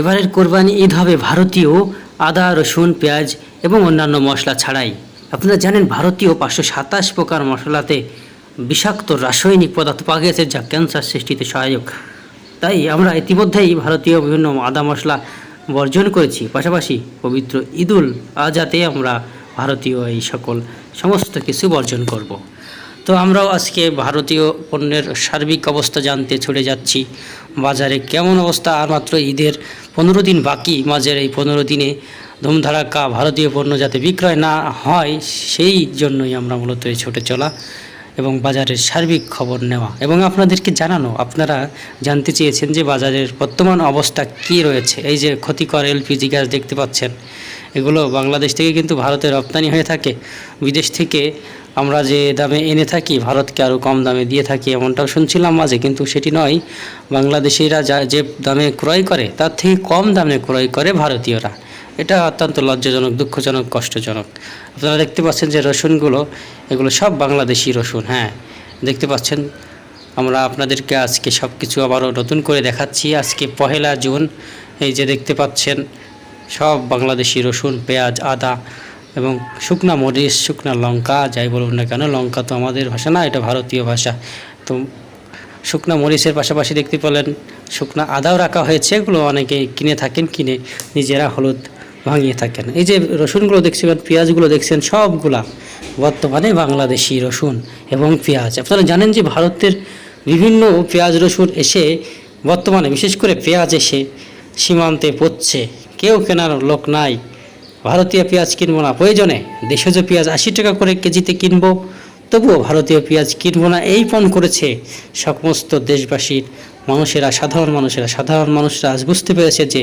এবারের কোরবানি ঈদ হবে ভারতীয় আদা, রসুন, পেঁয়াজ এবং অন্যান্য মশলা ছাড়াই। আপনারা জানেন ভারতীয় পাঁচশো সাতাশ প্রকার মশলাতে বিষাক্ত রাসায়নিক পদার্থ পাওয়া গেছে যা ক্যান্সার সৃষ্টিতে সহায়ক। তাই আমরা ইতিমধ্যেই ভারতীয় বিভিন্ন আদা মশলা বর্জন করেছি। পাশাপাশি পবিত্র ঈদুল আজাতে আমরা ভারতীয় এই সকল সমস্ত কিছু বর্জন করব। তো আমরাও আজকে ভারতীয় পণ্যের সার্বিক অবস্থা জানতে ছুটে যাচ্ছি। বাজারে কেমন অবস্থা? আর মাত্র ঈদের পনেরো দিন বাকি। মাঝের এই পনেরো দিনে ধুমধারাক্কা ভারতীয় পণ্য যাতে বিক্রয় না হয়, সেই জন্যই আমরা মূলত এই ছুটে চলা এবং বাজারের সার্বিক খবর নেওয়া। এবং আপনাদেরকে জানানো, আপনারা জানতে চেয়েছেন যে বাজারের বর্তমান অবস্থা কী রয়েছে। এই যে ক্ষতিকর এলপিজি গ্যাস দেখতে পাচ্ছেন, এগুলো বাংলাদেশ থেকে কিন্তু ভারতে রপ্তানি হয়ে থাকে। বিদেশ থেকে আমরা যে দামে এনে থাকি, ভারতকে আরও কম দামে দিয়ে থাকি, এমনটাও শুনছিলাম মাঝে, কিন্তু সেটি নয়। বাংলাদেশিরা যা, যে দামে ক্রয় করে, তার থেকে কম দামে ক্রয় করে ভারতীয়রা। এটা অত্যন্ত লজ্জাজনক, দুঃখজনক, কষ্টজনক। আপনারা দেখতে পাচ্ছেন যে রসুনগুলো, এগুলো সব বাংলাদেশি রসুন হ্যাঁ। দেখতে পাচ্ছেন, আমরা আপনাদেরকে আজকে সব কিছু আবারও নতুন করে দেখাচ্ছি। আজকে পহেলা জুন, এই যে দেখতে পাচ্ছেন, সব বাংলাদেশি রসুন, পেঁয়াজ, আদা এবং শুকনা মরিচ, শুকনা লঙ্কা, যাই বলুন না কেন, লঙ্কা তো আমাদের ভাষা না, এটা ভারতীয় ভাষা। তো শুকনা মরিচের পাশাপাশি দেখতে পেলেন, শুকনা আদাও রাখা হয়েছে, এগুলো অনেকে কিনে থাকেন, কিনে নিজেরা হলুদ ভাঙিয়ে থাকেন। এই যে রসুনগুলো দেখছেন, পেঁয়াজগুলো দেখছেন, সবগুলা বর্তমানে বাংলাদেশি রসুন এবং পেঁয়াজ। আপনারা জানেন যে ভারতের বিভিন্ন পেঁয়াজ রসুন এসে বর্তমানে বিশেষ করে পেঁয়াজ এসে সীমান্তে পড়ছে। কেউ কেনার লোক নাই। ভারতীয় পেঁয়াজ কিনবো না। প্রয়োজনে দেশজ পেঁয়াজ আশি টাকা করে কেজিতে কিনবো। তবুও ভারতীয় পেঁয়াজ কিনবো না, এই পণ করেছে সমস্ত দেশবাসীর মানুষেরা, সাধারণ মানুষেরা। সাধারণ মানুষরা আজ বুঝতে পেরেছে যে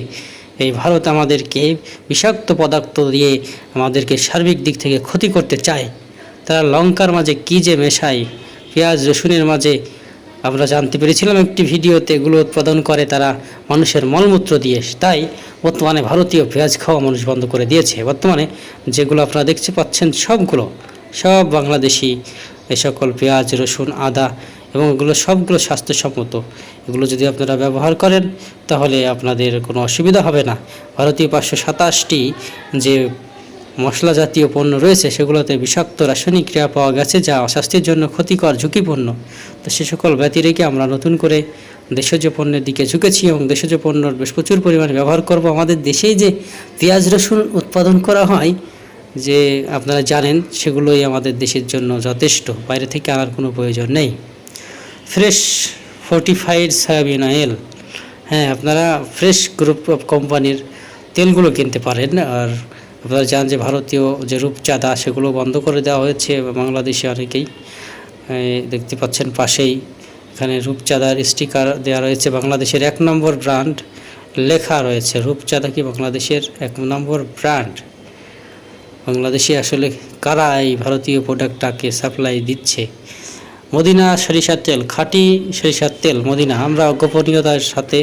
এই ভারত আমাদেরকে বিষাক্ত পদার্থ দিয়ে আমাদেরকে সার্বিক দিক থেকে ক্ষতি করতে চায়। তারা লঙ্কার মাঝে কী যে মেশায়, পেঁয়াজ, রসুনের মাঝে, আমরা জানতে পেরেছিলাম একটি ভিডিওতে এগুলো উৎপাদন করে তারা মানুষের মলমূত্র দিয়ে। তাই বর্তমানে ভারতীয় পেঁয়াজ খাওয়া মানুষ বন্ধ করে দিয়েছে। বর্তমানে যেগুলো আপনারা দেখতে পাচ্ছেন সবগুলো, সব বাংলাদেশি, এ সকল পেঁয়াজ, রসুন, আদা এবং এগুলো সবগুলো স্বাস্থ্যসম্মত। এগুলো যদি আপনারা ব্যবহার করেন, তাহলে আপনাদের কোনো অসুবিধা হবে না। ভারতীয় পাঁচশো সাতাশটি যে মশলা জাতীয় পণ্য রয়েছে, সেগুলোতে বিষাক্ত রাসায়নিক ক্রিয়া পাওয়া গেছে, যা স্বাস্থ্যের জন্য ক্ষতিকর, ঝুঁকিপূর্ণ। তো সে সকল ব্যতি রেখে আমরা নতুন করে দেশজ পণ্যের দিকে ঝুঁকেছি এবং দেশজ পণ্যর বেশ প্রচুর পরিমাণে ব্যবহার করব। আমাদের দেশেই যে পেঁয়াজ রসুন উৎপাদন করা হয়, যে আপনারা জানেন, সেগুলোই আমাদের দেশের জন্য যথেষ্ট। বাইরে থেকে আনার কোনো প্রয়োজন নেই। ফ্রেশ ফোর্টিফাইড সয়াবিন অয়েল হ্যাঁ আপনারা ফ্রেশ গ্রুপ অফ কোম্পানির তেলগুলো কিনতে পারেন। আর আপনারা জানেন যে ভারতীয় যে রূপচাঁদা, সেগুলো বন্ধ করে দেওয়া হয়েছে বাংলাদেশে অনেকেই। দেখতে পাচ্ছেন পাশেই এখানে রূপচাঁদার স্টিকার দেওয়া রয়েছে বাংলাদেশের এক নম্বর ব্র্যান্ড লেখা রয়েছে রূপচাঁদা কি বাংলাদেশের এক নম্বর ব্র্যান্ড বাংলাদেশে আসলে কারা এই ভারতীয় প্রোডাক্টটাকে সাপ্লাই দিচ্ছে? মদিনা সরিষার তেল, খাঁটি সরিষার তেল মদিনা। আমরা গোপনীয়তার সাথে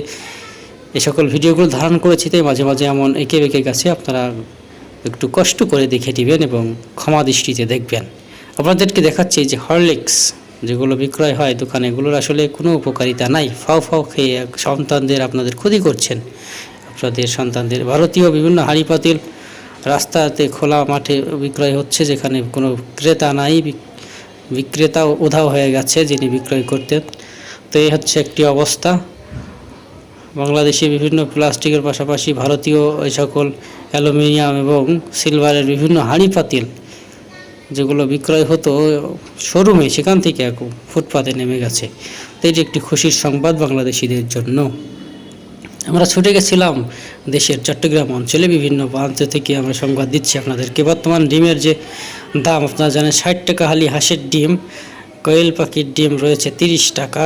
এ সকল ভিডিওগুলো ধারণ করেছি, তাই মাঝে মাঝে এমন এঁকে বেঁকে গেছে আপনারা একটু কষ্ট করে দেখে নেবেন এবং ক্ষমা দৃষ্টিতে দেখবেন। আপনাদেরকে দেখাচ্ছি যে হরলিক্স যেগুলো বিক্রয় হয় দোকানে, এগুলোর আসলে কোনো উপকারিতা নাই। ফাও ফাও খেয়ে সন্তানদের আপনাদের ক্ষতি করছেন। আপনাদের সন্তানদের ভারতীয় বিভিন্ন হাঁড়ি পাতিল রাস্তাতে, খোলা মাঠে বিক্রয় হচ্ছে, যেখানে কোনো ক্রেতা নাই বিক্রেতা উধাও হয়ে গেছে যিনি বিক্রয় করতেন। তো এই হচ্ছে একটি অবস্থা। বাংলাদেশে বিভিন্ন প্লাস্টিকের পাশাপাশি ভারতীয় এই সকল অ্যালুমিনিয়াম এবং সিলভারের বিভিন্ন হাঁড়ি পাতিল যেগুলো বিক্রয় হতো, শোরুমে সেখান থেকে এক ফুটপাতে নেমে গেছে। তো এটি একটি খুশির সংবাদ বাংলাদেশিদের জন্য। আমরা ছুটে গেছিলাম দেশের চট্টগ্রাম অঞ্চলে বিভিন্ন প্রান্ত থেকে আমরা সংবাদ দিচ্ছি আপনাদেরকে। বর্তমান ডিমের যে দাম, আপনারা জানেন ষাট টাকা হালি হাঁসের ডিম, কোয়েল পাখির ডিম রয়েছে তিরিশ টাকা।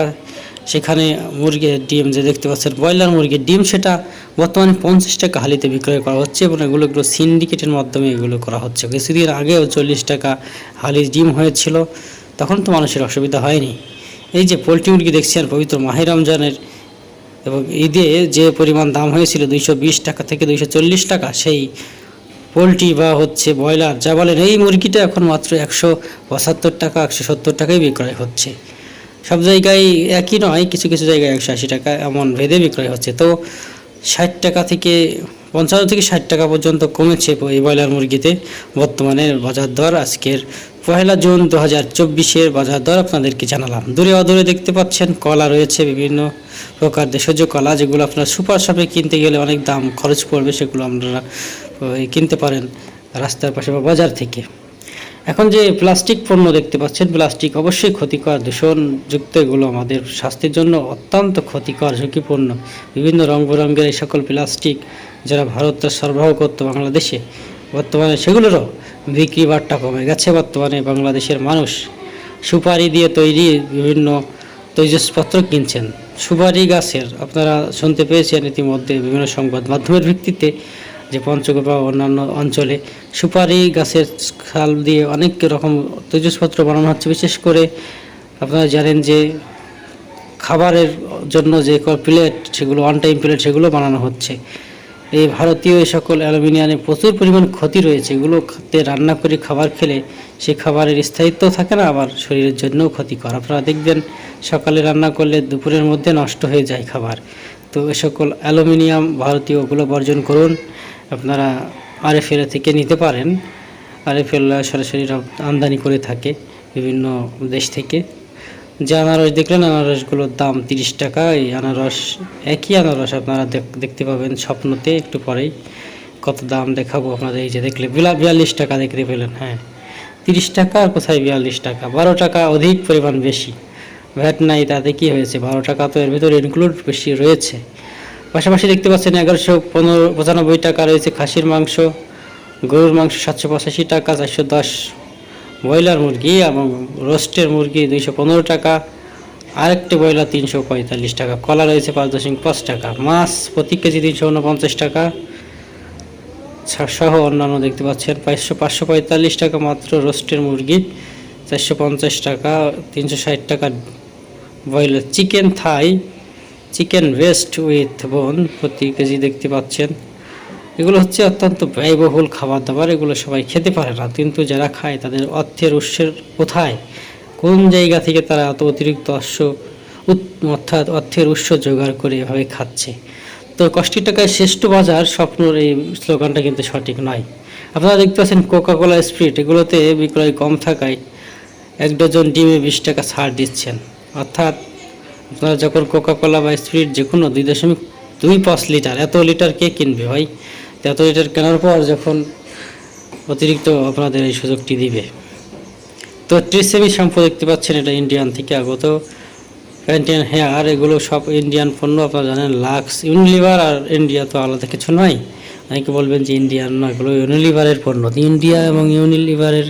সেখানে মুরগির ডিম যে দেখতে পাচ্ছেন, ব্রয়লার মুরগির ডিম, সেটা বর্তমানে পঞ্চাশ টাকা হালিতে বিক্রয় করা হচ্ছে এবং এগুলো এগুলো সিন্ডিকেটের মাধ্যমে এগুলো করা হচ্ছে। কিছুদিন আগেও চল্লিশ টাকা হালির ডিম হয়েছিল, তখন তো মানুষের অসুবিধা হয়নি। এই যে পোলট্রি মুরগি দেখছেন, পবিত্র মাহে রমজানের এবং ঈদে যে পরিমাণ দাম হয়েছিল দুইশো বিশ টাকা থেকে দুইশো চল্লিশ টাকা, সেই পোলট্রি বা হচ্ছে ব্রয়লার যা বলেন, এই মুরগিটা এখন মাত্র একশো পঁচাত্তর টাকা, একশো সত্তর টাকায় বিক্রয় হচ্ছে। সব জায়গায় একই নয়, কিছু কিছু জায়গায় একশো আশি টাকা এমন ভেদে বিক্রয় হচ্ছে। তো ষাট টাকা থেকে পঞ্চান্ন থেকে ষাট টাকা পর্যন্ত কমেছে এই ব্রয়লার মুরগিতে বর্তমানে বাজার দর আজকের পয়লা জুন দু হাজার চব্বিশের বাজার দর আপনাদেরকে জানালাম। দূরে অদূরে দেখতে পাচ্ছেন কলা রয়েছে, বিভিন্ন প্রকার দেশজ কলা, যেগুলো আপনারা সুপার শপে কিনতে গেলে অনেক দাম খরচ পড়বে, সেগুলো আপনারা কিনতে পারেন রাস্তার পাশে বা বাজার থেকে। এখন যে প্লাস্টিক পণ্য দেখতে পাচ্ছেন, প্লাস্টিক অবশ্যই ক্ষতিকর, দূষণযুক্ত, এগুলো আমাদের স্বাস্থ্যের জন্য অত্যন্ত ক্ষতিকর, ঝুঁকিপূর্ণ। বিভিন্ন রং বেরঙের এই সকল প্লাস্টিক যারা ভারত সরবরাহ করতো বাংলাদেশে বর্তমানে সেগুলোরও বিক্রি বাট্টা কমে গেছে বর্তমানে বাংলাদেশের মানুষ সুপারি দিয়ে তৈরি বিভিন্ন তৈজসপত্র কিনছেন। সুপারি গাছের, আপনারা শুনতে পেয়েছেন ইতিমধ্যে বিভিন্ন সংবাদ মাধ্যমের ভিত্তিতে যে পঞ্চগড় বা অন্যান্য অঞ্চলে সুপারি গাছের খাল দিয়ে অনেক রকম তৈজসপত্র বানানো হচ্ছে। বিশেষ করে আপনারা জানেন যে খাবারের জন্য যে প্লেট, সেগুলো ওয়ান টাইম প্লেট সেগুলো বানানো হচ্ছে। এই ভারতীয় এই সকল অ্যালুমিনিয়ামে প্রচুর পরিমাণ ক্ষতি রয়েছে। এগুলোতে রান্না করে, খাবার খেলে সেই খাবারের স্থায়িত্ব থাকে না, আবার শরীরের জন্যও ক্ষতি ক্ষতিকর। আপনারা দেখবেন সকালে রান্না করলে দুপুরের মধ্যে নষ্ট হয়ে যায় খাবার। তো এ সকল অ্যালুমিনিয়াম ভারতীয় ওগুলো বর্জন করুন। আপনারা আরএফএল থেকে নিতে পারেন। আরএফএল সরাসরি আমদানি করে থাকে বিভিন্ন দেশ থেকে। যে আনারস, দেখলেন আনারসগুলোর দাম তিরিশ টাকা এই আনারস, একই আনারস আপনারা দেখতে পাবেন স্বপ্নতে একটু পরেই। কত দাম দেখাবো আপনাদের, এই যে দেখলে বিয়াল্লিশ টাকা দেখতে পেলেন হ্যাঁ। তিরিশ টাকা আর কোথায় বিয়াল্লিশ টাকা? বারো টাকা অধিক পরিমাণ বেশি। ভ্যাট নাই, তাতে কি হয়েছে? বারো টাকা তো এর ভিতরে ইনক্লুড বেশি রয়েছে। পাশাপাশি দেখতে পাচ্ছেন এগারোশো পনেরো, পঁচানব্বই টাকা রয়েছে খাসির মাংস। গরুর মাংস সাতশো পঁচাশি টাকা, চারশো দশ ব্রয়লার মুরগি এবং রোস্টের মুরগি দুইশো পনেরো টাকা, আরেকটি ব্রয়লার তিনশো পঁয়তাল্লিশ টাকা, কলা রয়েছে পাঁচ দশমিক পাঁচ টাকা, মাছ প্রতি কেজি তিনশো উনপঞ্চাশ টাকা সহ অন্যান্য দেখতে পাচ্ছেন, পাঁচশো পাঁচশো পঁয়তাল্লিশ টাকা মাত্র রোস্টের মুরগি, চারশো পঞ্চাশ টাকা, তিনশো ষাট টাকা broiler. Chicken thigh, chicken breast with bone প্রতি কেজি দেখতে পাচ্ছেন। এগুলো হচ্ছে অত্যন্ত ব্যয়বহুল খাবার দাবার এগুলো সবাই খেতে পারে না। কিন্তু যারা খায়, তাদের অর্থের উৎসের কোথায়? কোন জায়গা থেকে তারা এত অতিরিক্ত অশ্ব অর্থাৎ অর্থের উৎস জোগাড় করে এভাবে খাচ্ছে? তো কষ্টি টাকায় শ্রেষ্ঠ বাজার স্বপ্নর এই স্লোগানটা কিন্তু সঠিক নয়। আপনারা দেখতে পাচ্ছেন কোকা কোলা স্প্রিট, এগুলোতে বিক্রয় কম থাকায় এক ডজন ডিমে বিশ টাকা ছাড় দিচ্ছেন। অর্থাৎ আপনারা যখন কোকা কোলা বা স্প্রিট যে কোনো দুই দশমিক দুই পাঁচ লিটার, এত লিটার কে কিনবে ভাই? তো এত লিটার কেনার পর যখন অতিরিক্ত আপনাদের এই সুযোগটি দিবে। তো ট্রিসেমি শ্যাম্পু দেখতে পাচ্ছেন, এটা ইন্ডিয়ান থেকে আগত। প্যান্টিয়ান হেয়ার এগুলো সব ইন্ডিয়ান পণ্য, আপনারা জানেন লাক্স ইউনিলিভার আর ইন্ডিয়া তো আলাদা কিছু নয়। অনেকে বলবেন যে ইন্ডিয়ান নয় এগুলো ইউনিলিভারের পণ্য। ইন্ডিয়া এবং ইউনিলিভারের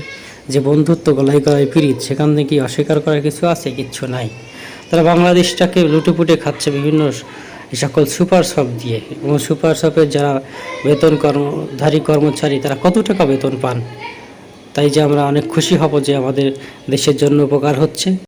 যে বন্ধুত্ব, গলায় গলায় পিরিত সেখান থেকে অস্বীকার করার কিছু আছে? কিচ্ছু নাই। তারা বাংলাদেশটাকে লুটেপুটে খাচ্ছে বিভিন্ন সকল সুপার শপ দিয়ে এবং সুপার শপের যারা বেতন কর্মধারী কর্মচারী, তারা কত টাকা বেতন পান? তাই যে আমরা অনেক খুশি হব যে আমাদের দেশের জন্য উপকার হচ্ছে।